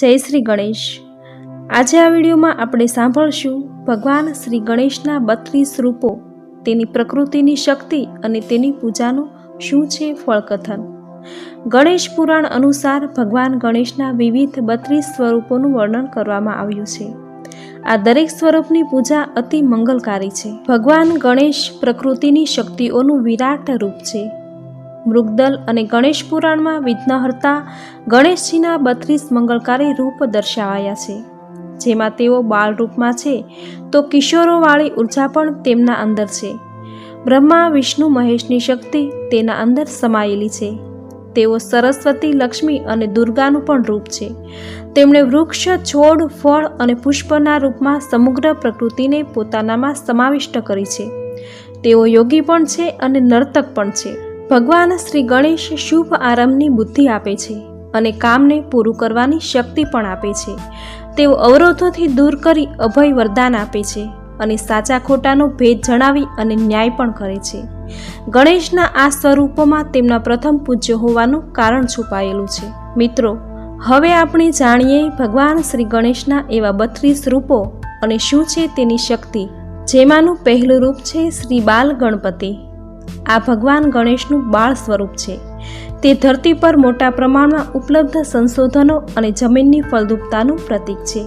જય શ્રી ગણેશ. આજે આ વિડીયોમાં આપણે સાંભળશું ભગવાન શ્રી ગણેશના બત્રીસ રૂપો, તેની પ્રકૃતિની શક્તિ અને તેની પૂજાનું શું છે ફળકથન. ગણેશ પુરાણ અનુસાર ભગવાન ગણેશના વિવિધ બત્રીસ સ્વરૂપોનું વર્ણન કરવામાં આવ્યું છે. આ દરેક સ્વરૂપની પૂજા અતિ મંગલકારી છે. ભગવાન ગણેશ પ્રકૃતિની શક્તિઓનું વિરાટ રૂપ છે. મૃગદલ અને ગણેશ પુરાણમાં વિઘ્નહર્તા ગણેશજીના બત્રીસ મંગળકારી રૂપ દર્શાવાયા છે. જેમાં તેઓ બાળ રૂપમાં છે, તો કિશોરોવાળી ઊર્જા પણ તેમના અંદર છે. બ્રહ્મા, વિષ્ણુ, મહેશની શક્તિ તેના અંદર સમાયેલી છે. તેઓ સરસ્વતી, લક્ષ્મી અને દુર્ગાનું પણ રૂપ છે. તેમણે વૃક્ષ, છોડ, ફળ અને પુષ્પના રૂપમાં સમગ્ર પ્રકૃતિને પોતાનામાં સમાવિષ્ટ કરી છે. તેઓ યોગી પણ છે અને નર્તક પણ છે. ભગવાન શ્રી ગણેશ શુભ આરંભની બુદ્ધિ આપે છે અને કામને પૂરું કરવાની શક્તિ પણ આપે છે. તેઓ અવરોધોથી દૂર કરી અભય વરદાન આપે છે અને સાચા ખોટાનો ભેદ જણાવી અને ન્યાય પણ કરે છે. ગણેશના આ સ્વરૂપોમાં તેમના પ્રથમ પૂજ્ય હોવાનું કારણ છુપાયેલું છે. મિત્રો, હવે આપણે જાણીએ ભગવાન શ્રી ગણેશના એવા બત્રીસ રૂપો અને શું છે તેની શક્તિ, જેમાંનું પહેલું રૂપ છે શ્રી બાલ ગણપતિ આ ભગવાન ગણેશનું બાળ સ્વરૂપ છે. તે ધરતી પર મોટા પ્રમાણમાં ઉપલબ્ધ સંશોધનો અને જમીનની ફળદ્રુપતાનું પ્રતીક છે.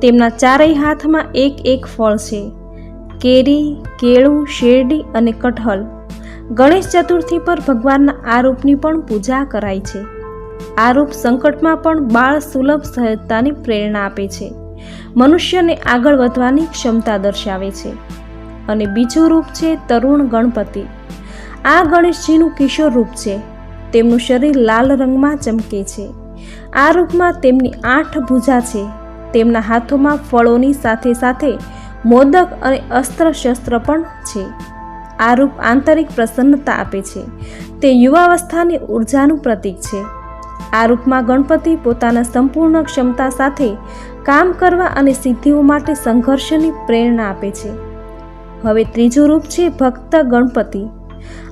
તેમના ચારેય હાથમાં એક એક ફળ છે. કેરી, કેળું, શેરડી અને કઠહલ. ગણેશ ચતુર્થી પર ભગવાનના આ રૂપની પણ પૂજા કરાય છે. આ રૂપ સંકટમાં પણ બાળ સુલભ સહજતાની પ્રેરણા આપે છે. મનુષ્યને આગળ વધવાની ક્ષમતા દર્શાવે છે. અને બીજું રૂપ છે તરુણ ગણપતિ. આ ગણેશજીનું કિશોર રૂપ છે. તેમનું શરીર લાલ રંગમાં ચમકે છે. આ રૂપમાં તેમની આઠ ભૂજા છે. તેમના હાથોમાં ફળોની સાથે સાથે મોદક અને અસ્ત્ર શસ્ત્ર પણ છે. આ રૂપ આંતરિક પ્રસન્નતા આપે છે. તે યુવાવસ્થાની ઉર્જાનું પ્રતીક છે. આ રૂપમાં ગણપતિ પોતાના સંપૂર્ણ ક્ષમતા સાથે કામ કરવા અને સિદ્ધિઓ માટે સંઘર્ષની પ્રેરણા આપે છે. હવે ત્રીજું રૂપ છે ભક્ત ગણપતિ.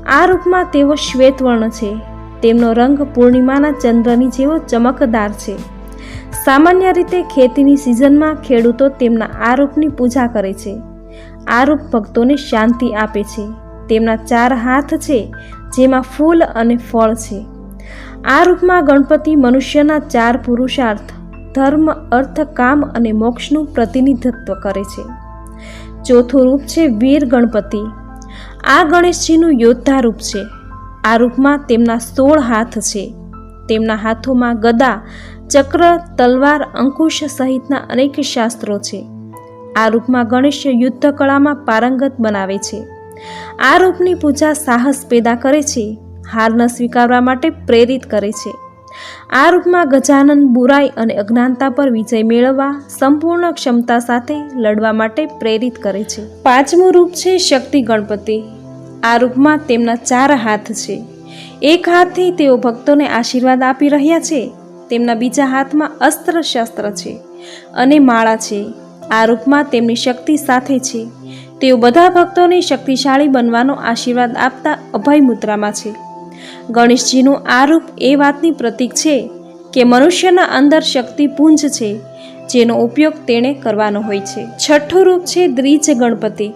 આ રૂપમાં તેઓ શ્વેતવર્ણ છે. તેમનો રંગ પૂર્ણિમાના ચંદ્રની જેવો ચમકદાર છે. સામાન્ય રીતે ખેતીની સિઝનમાં ખેડૂતો તેમના આ રૂપની પૂજા કરે છે. આ રૂપ ભક્તોને શાંતિ આપે છે. તેમના ચાર હાથ છે, જેમાં ફૂલ અને ફળ છે. આ રૂપમાં ગણપતિ મનુષ્યના ચાર પુરુષાર્થ, ધર્મ, અર્થ, કામ અને મોક્ષનું પ્રતિનિધિત્વ કરે છે. ચોથું રૂપ છે વીર ગણપતિ. આ ગણેશજીનું યોદ્ધા રૂપ છે. આ રૂપમાં તેમના સોળ હાથ છે. તેમના હાથોમાં ગદા, ચક્ર, તલવાર, અંકુશ સહિતના અનેક શાસ્ત્રો છે. આ રૂપમાં ગણેશ યુદ્ધ કળામાં પારંગત બનાવે છે. આ રૂપની પૂજા સાહસ પેદા કરે છે. હાર ન સ્વીકારવા માટે પ્રેરિત કરે છે. આ રૂપમાં ગજાનન, બુરાઈ અને અજ્ઞાનતા પર વિજય મેળવવા, સંપૂર્ણ ક્ષમતા સાથે લડવા માટે પ્રેરિત કરે છે. પાંચમું રૂપ છે શક્તિ ગણપતિ. આ રૂપમાં તેમના ચાર હાથ છે. એક હાથથી તેઓ ભક્તોને આશીર્વાદ આપી રહ્યા છે. તેમના બીજા હાથમાં અસ્ત્ર શસ્ત્ર છે અને માળા છે. આ રૂપમાં તેમની શક્તિ સાથે છે. તેઓ બધા ભક્તોને શક્તિશાળી બનવાનો આશીર્વાદ આપતા અભય મુદ્રામાં છે. ગણેશજીનું આ રૂપ એ વાતની પ્રતીક છે કે મનુષ્યના અંદર શક્તિપુંજ છે, જેનો ઉપયોગ તેણે કરવાનો હોય છે. છઠ્ઠું રૂપ છે દ્વિજ ગણપતિ.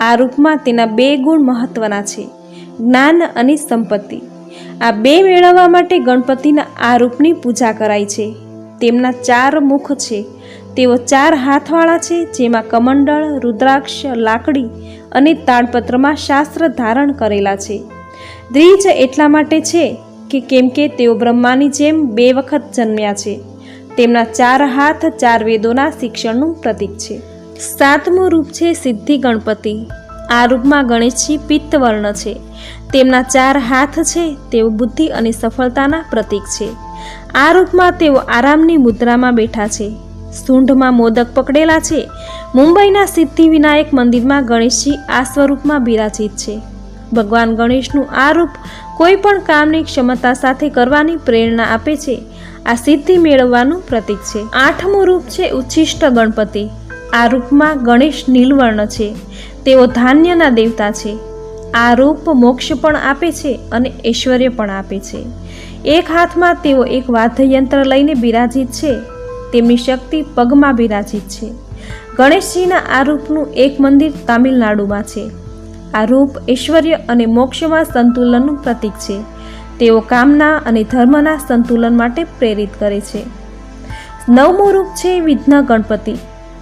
આ રૂપમાં તેના બે ગુણ મહત્વના છે, જ્ઞાન અને સંપત્તિ. આ બે મેળવવા માટે ગણપતિના આ રૂપની પૂજા કરાય છે. તેમના ચાર મુખ છે. તેઓ ચાર હાથવાળા છે, જેમાં કમંડળ, રુદ્રાક્ષ, લાકડી અને તાડપત્રમાં શાસ્ત્ર ધારણ કરેલા છે. દ્વિજ એટલા માટે છે કે કેમ કે તેઓ બ્રહ્માની જેમ બે વખત જન્મ્યા છે. તેમના ચાર હાથ ચાર વેદોના શિક્ષણનું પ્રતીક છે. સાતમું રૂપ છે સિદ્ધિ ગણપતિ. આ રૂપમાં ગણેશજી પિત્તવર્ણ છે. તેમના ચાર હાથ છે તેઓ બુદ્ધિ અને સફળતાના પ્રતીક છે. આ રૂપમાં તેઓ આરામની મુદ્રામાં બેઠા છે. સૂંઢમાં મોદક પકડેલા છે. મુંબઈના સિદ્ધિ વિનાયક મંદિરમાં ગણેશજી આ સ્વરૂપમાં બિરાજિત છે. ભગવાન ગણેશનું આ રૂપ કોઈ પણ કામની ક્ષમતા સાથે કરવાની પ્રેરણા આપે છે. આ સિદ્ધિ મેળવવાનું પ્રતીક છે. આઠમું રૂપ છે ઉચ્છિષ્ટ ગણપતિ. આ રૂપમાં ગણેશ નીલવર્ણ છે. તેઓ ધાન્યના દેવતા છે. આ રૂપ મોક્ષ પણ આપે છે અને ઐશ્વર્ય પણ આપે છે. એક હાથમાં તેઓ એક વાદ્યયંત્ર લઈને બિરાજિત છે. તેમની શક્તિ પગમાં બિરાજિત છે. ગણેશજીના આ રૂપનું એક મંદિર તામિલનાડુમાં છે. આ રૂપ ઐશ્વર્ય અને મોક્ષમાં સંતુલનનું પ્રતીક છે. તેઓ કામના અને ધર્મના સંતુલન માટે પ્રેરિત કરે છે. નવમું રૂપ છે વિઘ્ન ગણપતિ.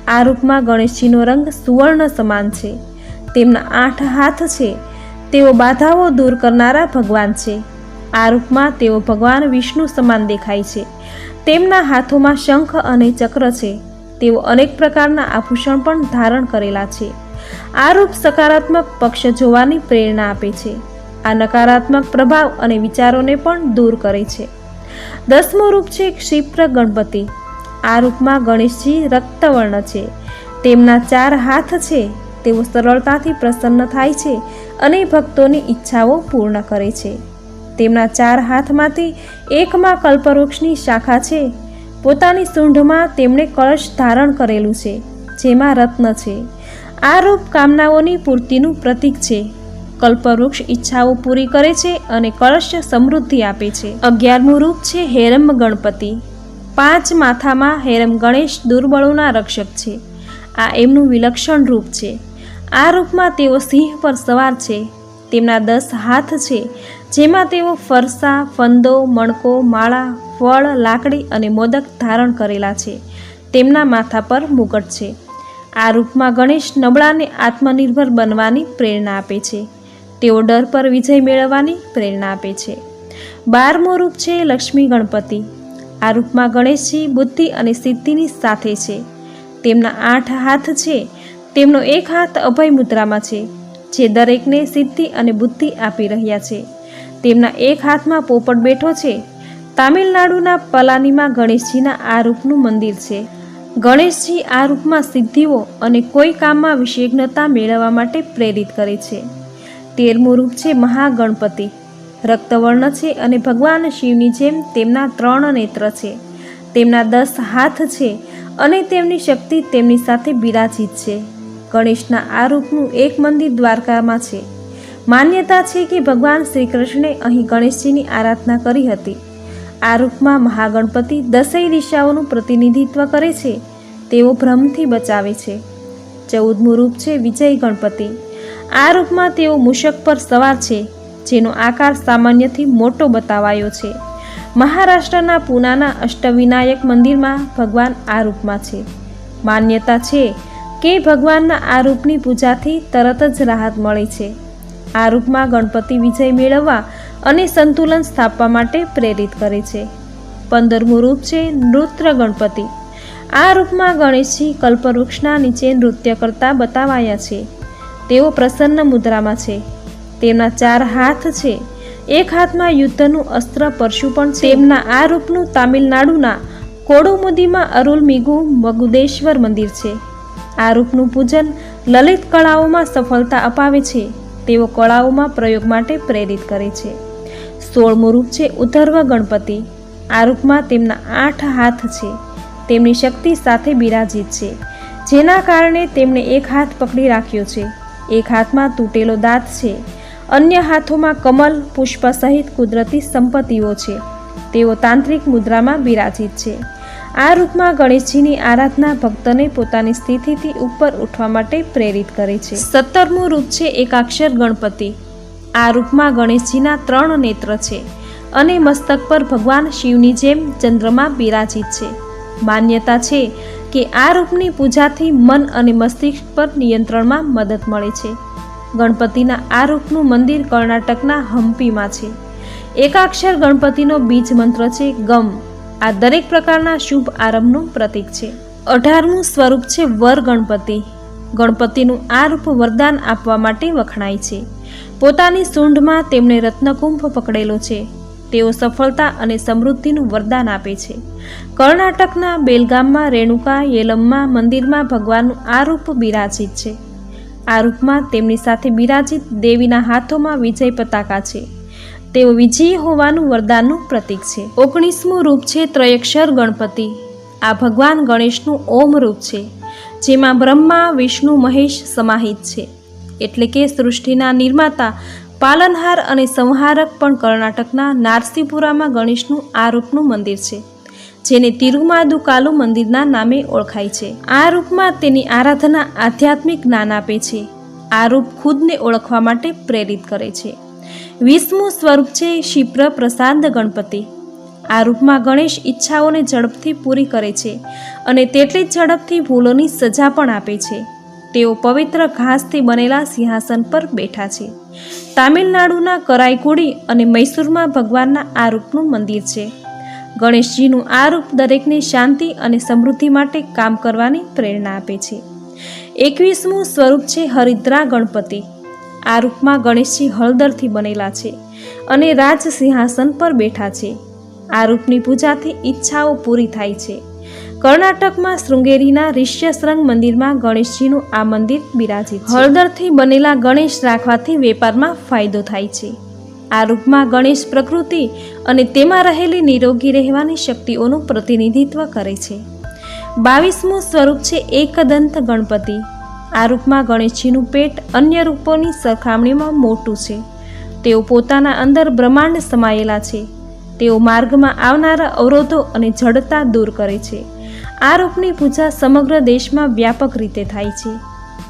આ રૂપમાં ગણેશજીનો રંગ સુવર્ણ સમાન છે. તેમના આઠ હાથ છે. તેઓ બાધાઓ દૂર કરનારા ભગવાન છે. આ રૂપમાં તેઓ ભગવાન વિષ્ણુ સમાન દેખાય છે. તેમના હાથોમાં શંખ અને ચક્ર છે. તેઓ અનેક પ્રકારના આભૂષણ પણ ધારણ કરેલા છે. આ રૂપ સકારાત્મક પક્ષ જોવાની પ્રેરણા આપે છે. આ નકારાત્મક પ્રભાવ અને વિચારોને પણ દૂર કરે છે. દસમું રૂપ છે ક્ષિપ્ર ગણપતિ. આ રૂપમાં ગણેશજી રક્તવર્ણ છે. તેમના ચાર હાથ છે. તેઓ સરળતાથી પ્રસન્ન થાય છે અને ભક્તોની ઈચ્છાઓ પૂર્ણ કરે છે. તેમના ચાર હાથમાંથી એકમાં કલ્પવૃક્ષની શાખા છે. પોતાની સૂંઢમાં તેમણે કળશ ધારણ કરેલું છે, જેમાં રત્ન છે. આ રૂપ કામનાઓની પૂર્તિનું પ્રતીક છે. કલ્પવૃક્ષ ઈચ્છાઓ પૂરી કરે છે અને કળશ સમૃદ્ધિ આપે છે. અગિયારમું રૂપ છે હેરમ ગણપતિ. પાંચ માથામાં હેરમ ગણેશ દુર્બળોના રક્ષક છે. આ એમનું વિલક્ષણ રૂપ છે. આ રૂપમાં તેઓ સિંહ પર સવાર છે. તેમના દસ હાથ છે, જેમાં તેઓ ફરસા, ફંદો, મણકો, માળા, ફળ, લાકડી અને મોદક ધારણ કરેલા છે. તેમના માથા પર મુગટ છે. આ રૂપમાં ગણેશ નબળાને આત્મનિર્ભર બનવાની પ્રેરણા આપે છે. તેઓ ડર પર વિજય મેળવવાની પ્રેરણા આપે છે. બારમું રૂપ છે લક્ષ્મી ગણપતિ. આ રૂપમાં ગણેશજી બુદ્ધિ અને સિદ્ધિની સાથે છે. તેમના આઠ હાથ છે. તેમનો એક હાથ અભય મુદ્રામાં છે, જે દરેકને સિદ્ધિ અને બુદ્ધિ આપી રહ્યા છે. તેમના એક હાથમાં પોપટ બેઠો છે. તામિલનાડુના પલાનીમાં ગણેશજીના આ રૂપનું મંદિર છે. ગણેશજી આ રૂપમાં સિદ્ધિઓ અને કોઈ કામમાં વિશેષજ્ઞતા મેળવવા માટે પ્રેરિત કરે છે. તેરમું રૂપ છે મહાગણપતિ. રક્તવર્ણ છે અને ભગવાન શિવની જેમ તેમના ત્રણ નેત્ર છે. તેમના દસ હાથ છે અને તેમની શક્તિ તેમની સાથે બિરાજિત છે. ગણેશના આ રૂપનું એક મંદિર દ્વારકામાં છે. માન્યતા છે કે ભગવાન શ્રી કૃષ્ણે અહીં ગણેશજીની આરાધના કરી હતી. આ રૂપમાં મહાગણપતિ દસેય દિશાઓનું પ્રતિનિધિત્વ કરે છે. તેઓ ભ્રમથી બચાવે છે. ચૌદમું રૂપ છે વિજય ગણપતિ. આ રૂપમાં તેઓ મૂષક પર સવાર છે, જેનો આકાર સામાન્યથી મોટો બતાવાયો છે. મહારાષ્ટ્રના પૂનાના અષ્ટવિનાયક મંદિરમાં ભગવાન આ રૂપમાં છે. માન્યતા છે કે ભગવાનના આ રૂપની પૂજાથી તરત જ રાહત મળે છે. આ રૂપમાં ગણપતિ વિજય મેળવવા અને સંતુલન સ્થાપવા માટે પ્રેરિત કરે છે. પંદરમું રૂપ છે નૃત્ય ગણપતિ. આ રૂપમાં ગણેશજી કલ્પવૃક્ષના નીચે નૃત્ય કરતા બતાવાયા છે. તેઓ પ્રસન્ન મુદ્રામાં છે. તેમના ચાર હાથ છે. એક હાથમાં યુદ્ધનું અસ્ત્ર પરશુ પણ છે. તેમના આ રૂપનું તામિલનાડુના કોડુમુદીમાં અરુલમિગુ મગુદેશ્વર મંદિર છે. આ રૂપનું પૂજન લલિત કળાઓમાં સફળતા અપાવે છે. તેઓ કળાઓમાં પ્રયોગ માટે પ્રેરિત કરે છે. સોળમું રૂપ છે ઉધર્વ ગણપતિ. આ રૂપમાં તેમના આઠ હાથ છે. તેમની શક્તિ સાથે બિરાજિત છે. જેના કારણે તેમણે એક હાથ પકડી રાખ્યો છે. એક હાથમાં તૂટેલો દાંત છે. અન્ય હાથોમાં કમલ, પુષ્પ સહિત કુદરતી સંપત્તિઓ છે. તેઓ તાંત્રિક મુદ્રામાં બિરાજિત છે. આ રૂપમાં ગણેશજીની આરાધના ભક્તને પોતાની સ્થિતિથી ઉપર ઉઠવા માટે પ્રેરિત કરે છે. સત્તરમું રૂપ છે એકાક્ષર ગણપતિ. આ રૂપમાં ગણેશજીના ત્રણ નેત્ર છે અને મસ્તક પર ભગવાન શિવની જેમ ચંદ્રમાં બિરાજિત છે. માન્યતા છે કે આ રૂપની પૂજાથી મન અને મસ્તિષ્ક પર નિયંત્રણમાં મદદ મળે છે. ગણપતિના આ રૂપનું મંદિર કર્ણાટકના હમ્પીમાં છે. એકાક્ષર ગણપતિનો બીજ મંત્ર છે ગમ. આ દરેક પ્રકારના શુભ આરંભનું પ્રતીક છે. અઢારમું સ્વરૂપ છે વર ગણપતિ. ગણપતિનું આ રૂપ વરદાન આપવા માટે વખણાય છે. પોતાની સૂંઢમાં તેમણે રત્નકુંભ પકડેલો છે. તેઓ સફળતા અને સમૃદ્ધિનું વરદાન આપે છે. કર્ણાટકના બેલગામમાં રેણુકા, યેલમમાં મંદિરમાં ભગવાનનું આ રૂપ બિરાજિત છે. આ રૂપમાં તેમની સાથે બિરાજિત દેવીના હાથોમાં વિજય પતાકા છે. તેઓ વિજયી હોવાનું વરદાનનું પ્રતીક છે. ઓગણીસમું રૂપ છે ત્રયક્ષર ગણપતિ. આ ભગવાન ગણેશનું ઓમ રૂપ છે. જેમાં બ્રહ્મા, વિષ્ણુ, મહેશ સમાહિત છે. એટલે કે સૃષ્ટિના નિર્માતા, પાલનહાર અને સંહારક પણ કર્ણાટકના નારસીપુરામાં ગણેશનું આ રૂપનું મંદિર છે, જેને તિરુમાદુકાલુ મંદિરના નામે ઓળખાય છે. આ રૂપમાં તેની આરાધના આધ્યાત્મિક જ્ઞાન આપે છે. આ રૂપ ખુદને ઓળખવા માટે પ્રેરિત કરે છે. વીસમું સ્વરૂપ છે ક્ષિપ્ર પ્રસાદ ગણપતિ. આ રૂપમાં ગણેશ ઈચ્છાઓને ઝડપથી પૂરી કરે છે અને તેટલી જ ઝડપથી ભૂલોની સજા પણ આપે છે. તેઓ પવિત્ર ઘાસથી બનેલા સિંહાસન પર બેઠા છે. તામિલનાડુના કરાઈકુડી અને મૈસૂરમાં ભગવાનના આ રૂપનું મંદિર છે. ગણેશજીનું આ રૂપ દરેકને શાંતિ અને સમૃદ્ધિ માટે કામ કરવાની પ્રેરણા આપે છે. એકવીસમું સ્વરૂપ છે હરિદ્રા ગણપતિ. આ રૂપમાં ગણેશજી હળદરથી બનેલા છે અને રાજ સિંહાસન પર બેઠા છે. આ રૂપની પૂજાથી ઈચ્છાઓ પૂરી થાય છે. કર્ણાટકમાં શૃંગેરીના રિષ્યશ્રંગ મંદિરમાં ગણેશજીનું આ મંદિર બિરાજિત હળદરથી બનેલા ગણેશ રાખવાથી વેપારમાં ફાયદો થાય છે. આ રૂપમાં ગણેશ પ્રકૃતિ અને તેમાં રહેલી નિરોગી રહેવાની શક્તિઓનું પ્રતિનિધિત્વ કરે છે. બાવીસમું સ્વરૂપ છે એકદંત ગણપતિ. આ રૂપમાં ગણેશજીનું પેટ અન્ય રૂપોની સરખામણીમાં મોટું છે. તેઓ પોતાના અંદર બ્રહ્માંડ સમાયેલા છે. તેઓ માર્ગમાં આવનારા અવરોધો અને જડતા દૂર કરે છે. આ રૂપની પૂજા સમગ્ર દેશમાં વ્યાપક રીતે થાય છે.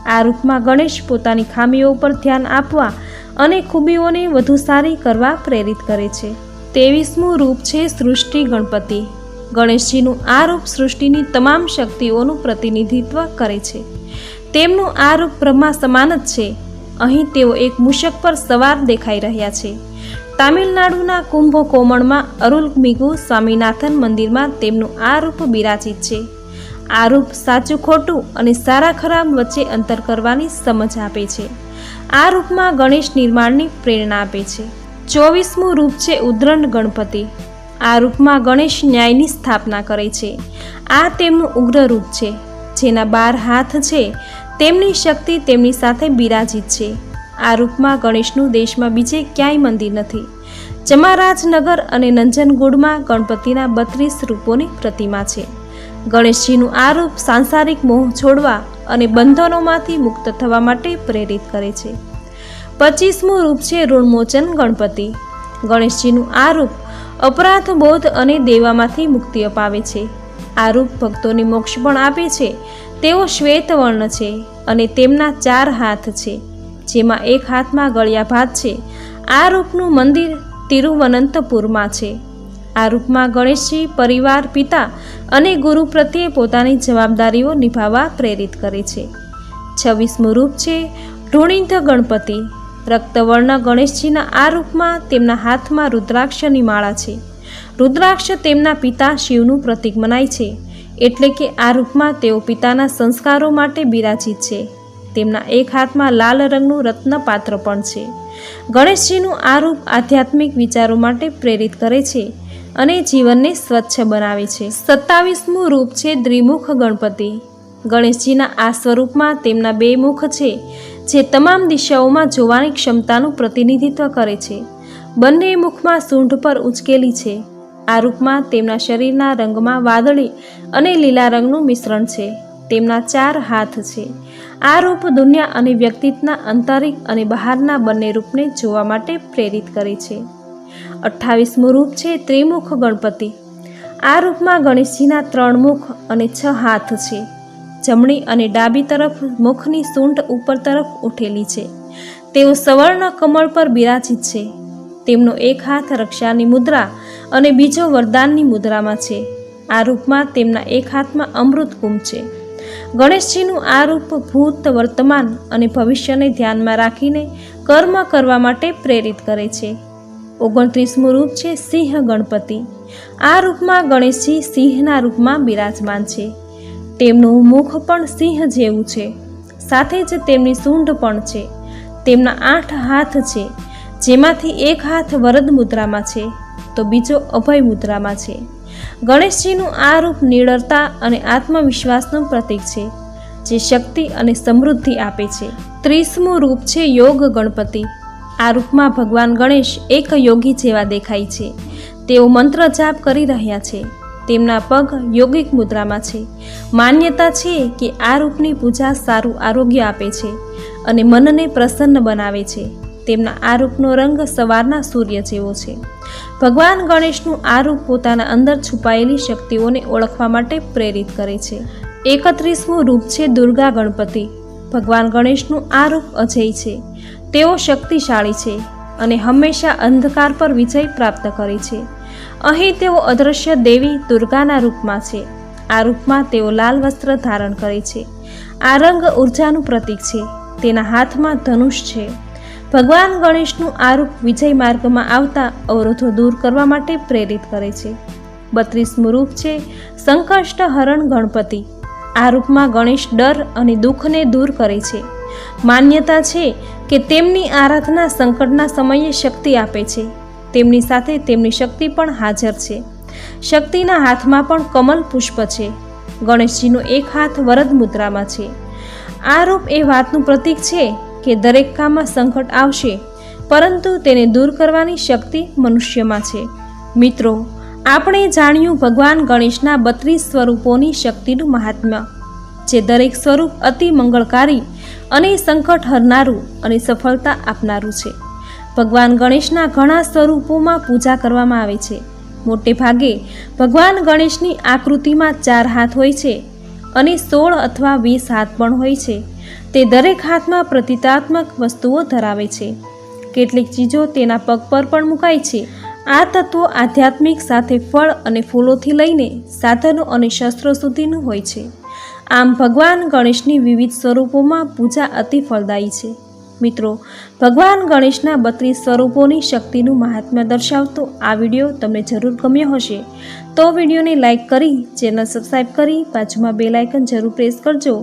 આ રૂપમાં ગણેશ પોતાની ખામીઓ પર ધ્યાન આપવા અને ખૂબીઓને વધુ સારી કરવા પ્રેરિત કરે છે. ત્રેવીસમું રૂપ છે સૃષ્ટિ ગણપતિ. ગણેશજીનું આ રૂપ સૃષ્ટિની તમામ શક્તિઓનું પ્રતિનિધિત્વ કરે છે. તેમનું આ રૂપ બ્રહ્મા સમાન જ છે. અહીં તેઓ એક મૂષક પર સવાર દેખાઈ રહ્યા છે. તામિલનાડુના કુંભકોમણમાં અરુલમિગુ સ્વામિનાથન મંદિરમાં તેમનું આ રૂપ બિરાજિત છે. આ રૂપ સાચું, ખોટું અને સારા, ખરાબ વચ્ચે અંતર કરવાની સમજ આપે છે. આ રૂપમાં ગણેશ નિર્માણની પ્રેરણા આપે છે. ચોવીસમું રૂપ છે ઉદ્દંડ ગણપતિ. આ રૂપમાં ગણેશ ન્યાયની સ્થાપના કરે છે. આ તેમનું ઉગ્ર રૂપ છે. જેના બાર હાથ છે, તેમની શક્તિ તેમની સાથે બિરાજિત છે. આ રૂપમાં ગણેશનું દેશમાં બીજે ક્યાંય મંદિર નથી. ચમારાજનગર અને નંજનગુડમાં ગણપતિના બત્રીસ રૂપોની પ્રતિમા છે. ગણેશજીનું આ રૂપ સાંસારિક મોહ છોડવા અને બંધનોમાંથી મુક્ત થવા માટે પ્રેરિત કરે છે. પચીસમું રૂપ છે ઋણમોચન ગણપતિ. ગણેશજીનું આ રૂપ અપરાધ બોધ અને દેવામાંથી મુક્તિ અપાવે છે. આ રૂપ ભક્તોને મોક્ષ પણ આપે છે. તેઓ શ્વેત વર્ણ છે અને તેમના ચાર હાથ છે. જેમાં એક હાથમાં ગળ્યા ભાત છે. આ રૂપનું મંદિર તિરુવનંતપુરમાં છે. આ રૂપમાં ગણેશજી, પરિવાર, પિતા અને ગુરુ પ્રત્યે પોતાની જવાબદારીઓ નિભાવવા પ્રેરિત કરે છે. છવ્વીસમું રૂપ છે ઢોણીંધ ગણપતિ. રક્તવર્ણ ગણેશજીના આ રૂપમાં તેમના હાથમાં રુદ્રાક્ષની માળા છે. રુદ્રાક્ષ તેમના પિતા શિવનું પ્રતીક મનાય છે. એટલે કે આ રૂપમાં તેઓ પિતાના સંસ્કારો માટે બિરાજિત છે. તેમના એક હાથમાં લાલ રંગનું રત્ન પાત્ર પણ છે. ગણેશજીનું આ રૂપ આધ્યાત્મિક વિચારો માટે પ્રેરિત કરે છે અને જીવનને સ્વચ્છ બનાવે છે. સત્તાવીસમું રૂપ છે દ્વિમુખ ગણપતિ. ગણેશજીના આ સ્વરૂપમાં તેમના બે મુખ છે, જે તમામ દિશાઓમાં જોવાની ક્ષમતાનું પ્રતિનિધિત્વ કરે છે. બંને મુખમાં સૂંઢ પર ઉચકેલી છે. આ રૂપમાં તેમના શરીરના રંગમાં વાદળી અને લીલા રંગનું મિશ્રણ છે. તેમના ચાર હાથ છે. આ રૂપ દુનિયા અને વ્યક્તિત્વના આંતરિક અને બહારના બંને રૂપને જોવા માટે પ્રેરિત કરે છે. અઠ્ઠાવીસમું રૂપ છે ત્રિમુખ ગણપતિ. આ રૂપમાં ગણેશજીના ત્રણ મુખ અને છ હાથ છે. જમણી અને ડાબી તરફ મુખની સૂંઢ ઉપર તરફ ઉઠેલી છે. તેઓ સવર્ણ કમળ પર બિરાજિત છે. તેમનો એક હાથ રક્ષાની મુદ્રા અને બીજો વરદાનની મુદ્રામાં છે. આ રૂપમાં તેમના એક હાથમાં અમૃત કુંભ છે. ગણેશજીનું આ રૂપ ભૂત વર્તમાન અને ભવિષ્યને ધ્યાનમાં રાખીને કર્મ કરવા માટે પ્રેરિત કરે છે. ઓગણત્રીસમું રૂપ છે સિંહ ગણપતિ. આ રૂપમાં ગણેશજી સિંહના રૂપમાં બિરાજમાન છે. તેમનું મુખ પણ સિંહ જેવું છે. સાથે જ તેમની સૂંઢ પણ છે. તેમના આઠ હાથ છે, જેમાંથી એક હાથ વરદ મુદ્રામાં છે, તો બીજો અભય મુદ્રામાં છે. ગણેશજીનું આ રૂપ નિડરતા અને આત્મવિશ્વાસનું પ્રતીક છે, જે શક્તિ અને સમૃદ્ધિ આપે છે. ત્રીસમું રૂપ છે યોગ ગણપતિ. આ રૂપમાં ભગવાન ગણેશ એક યોગી જેવા દેખાય છે. તેઓ મંત્ર જાપ કરી રહ્યા છે. તેમના પગ યોગિક મુદ્રામાં છે. માન્યતા છે કે આ રૂપની પૂજા સારું આરોગ્ય આપે છે અને મનને પ્રસન્ન બનાવે છે. તેમના આ રૂપનો રંગ સવારના સૂર્ય જેવો છે. ભગવાન ગણેશનું આ રૂપ પોતાના અંદર છુપાયેલી શક્તિઓને ઓળખવા માટે પ્રેરિત કરે છે. એકત્રીસમું રૂપ છે દુર્ગા ગણપતિ. ભગવાન ગણેશનું આ રૂપ અજય છે. તેઓ શક્તિશાળી છે અને હંમેશા અંધકાર પર વિજય પ્રાપ્ત કરે છે. અહીં તેઓ અદૃશ્ય દેવી દુર્ગાના રૂપમાં છે. આ રૂપમાં તેઓ લાલ વસ્ત્ર ધારણ કરે છે. આ રંગ ઉર્જાનું પ્રતીક છે. તેના હાથમાં ધનુષ છે. ભગવાન ગણેશનું આ રૂપ વિજય માર્ગમાં આવતા અવરોધો દૂર કરવા માટે પ્રેરિત કરે છે. બત્રીસમું રૂપ છે, સંકષ્ટ હરણ ગણપતિ. આ રૂપમાં ગણેશ ડર અને દુઃખને દૂર કરે છે. માન્યતા છે કે તેમની આરાધના સંકટના સમયે શક્તિ આપે છે. તેમની સાથે તેમની શક્તિ પણ હાજર છે. શક્તિના હાથમાં પણ કમલ પુષ્પ છે. ગણેશજીનો એક હાથ વરદ મુદ્રામાં છે. આ રૂપ એ વાતનું પ્રતીક છે કે દરેક કામમાં સંકટ આવશે, પરંતુ તેને દૂર કરવાની શક્તિ મનુષ્યમાં છે. મિત્રો, આપણે જાણ્યું ભગવાન ગણેશના બત્રીસ સ્વરૂપોની શક્તિનું મહાત્મ્ય, જે દરેક સ્વરૂપ અતિ મંગળકારી અને સંકટ હરનારું અને સફળતા આપનારું છે. ભગવાન ગણેશના ઘણા સ્વરૂપોમાં પૂજા કરવામાં આવે છે. મોટે ભાગે, ભગવાન ગણેશની આકૃતિમાં ચાર હાથ હોય છે અને સોળ અથવા વીસ હાથ પણ હોય છે. તે દરેક હાથમાં પ્રતિતાત્મક વસ્તુઓ ધરાવે છે. કેટલીક ચીજો તેના પગ પર પણ મુકાય છે. આ તત્વો આધ્યાત્મિક સાથે ફળ અને ફૂલોથી લઈને સાધનો અને શસ્ત્રો સુધીનું હોય છે. આમ ભગવાન ગણેશની વિવિધ સ્વરૂપોમાં પૂજા અતિ ફળદાયી છે. મિત્રો, ભગવાન ગણેશના બત્રીસ સ્વરૂપોની શક્તિનું મહાત્મ્ય દર્શાવતો આ વીડિયો તમને જરૂર ગમ્યો હશે. તો વિડીયોને લાઇક કરી, ચેનલ સબસ્ક્રાઈબ કરી, બાજુમાં બે લાઇકન જરૂર પ્રેસ કરજો,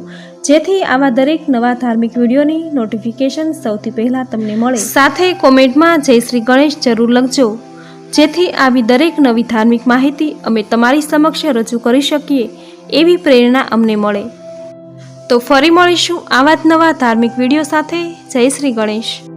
જેથી આવા દરેક નવા ધાર્મિક વિડીયોની નોટિફિકેશન સૌથી પહેલાં તમને મળે. સાથે કોમેન્ટમાં જય શ્રી ગણેશ જરૂર લખજો, જેથી આવી દરેક નવી ધાર્મિક માહિતી અમે તમારી સમક્ષ રજૂ કરી શકીએ, એવી પ્રેરણા અમને મળે. તો ફરી મળીશું આવા જ નવા ધાર્મિક વીડિયો સાથે. જય શ્રી ગણેશ.